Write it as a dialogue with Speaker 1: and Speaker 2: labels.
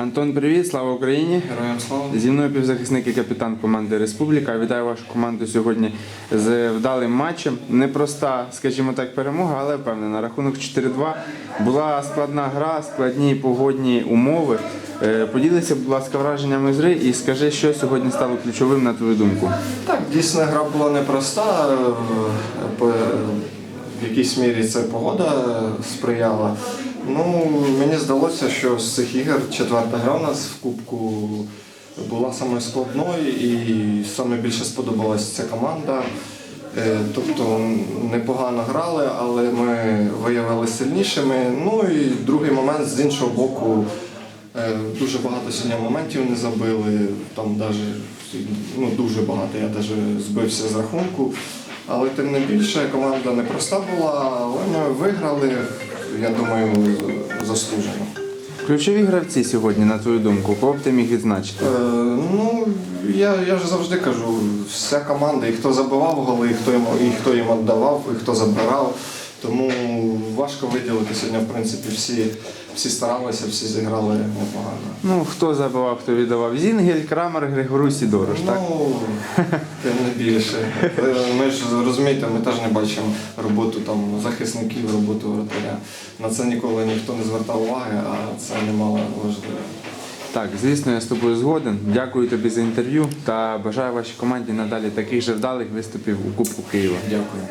Speaker 1: Антон, привіт, слава Україні!
Speaker 2: Героям слава.
Speaker 1: Зі мною півзахисник і капітан команди Республіка. Вітаю вашу команду сьогодні з вдалим матчем. Непроста, скажімо так, перемога, але впевнена. Рахунок 4-2. Була складна гра, складні погодні умови. Е, Поділися, будь ласка, враженнями з гри і скажи, що сьогодні стало ключовим на твою думку.
Speaker 2: Так, дійсно гра була непроста. е, В якійсь мірі це погода сприяла. Ну, мені здалося, що з цих ігор четверта гра у нас в Кубку була саме складною і саме більше сподобалась ця команда. Е, Тобто непогано грали, але ми виявили сильнішими. Ну і другий момент з іншого боку. Е, Дуже багато сьогодні моментів не забили, там даже, ну, дуже багато, я навіть збився з рахунку. Але тим не більше команда непроста була, але ми виграли, я думаю, заслужено.
Speaker 1: Ключові гравці сьогодні, на твою думку, кого б ти міг відзначити?
Speaker 2: Е, ну, я, я ж завжди кажу, вся команда, і хто забивав голи, і хто їм, і хто їм віддавав, і хто забирав. Тому важко виділити сьогодні, в принципі, всі, всі старалися, всі зіграли непогано.
Speaker 1: Ну, хто забивав, хто віддавав? Зінгель, Крамер, Григорусь і Дорош, так?
Speaker 2: Ну, тим не більше. Е, Ми ж розумієте, ми теж не бачимо роботу там захисників, роботу вратаря. На це ніколи ніхто не звертав уваги, а це немало важливо.
Speaker 1: Так, звісно, я з тобою згоден. Дякую тобі за інтерв'ю та бажаю вашій команді надалі таких же вдалих виступів у Кубку Києва.
Speaker 2: Дякую.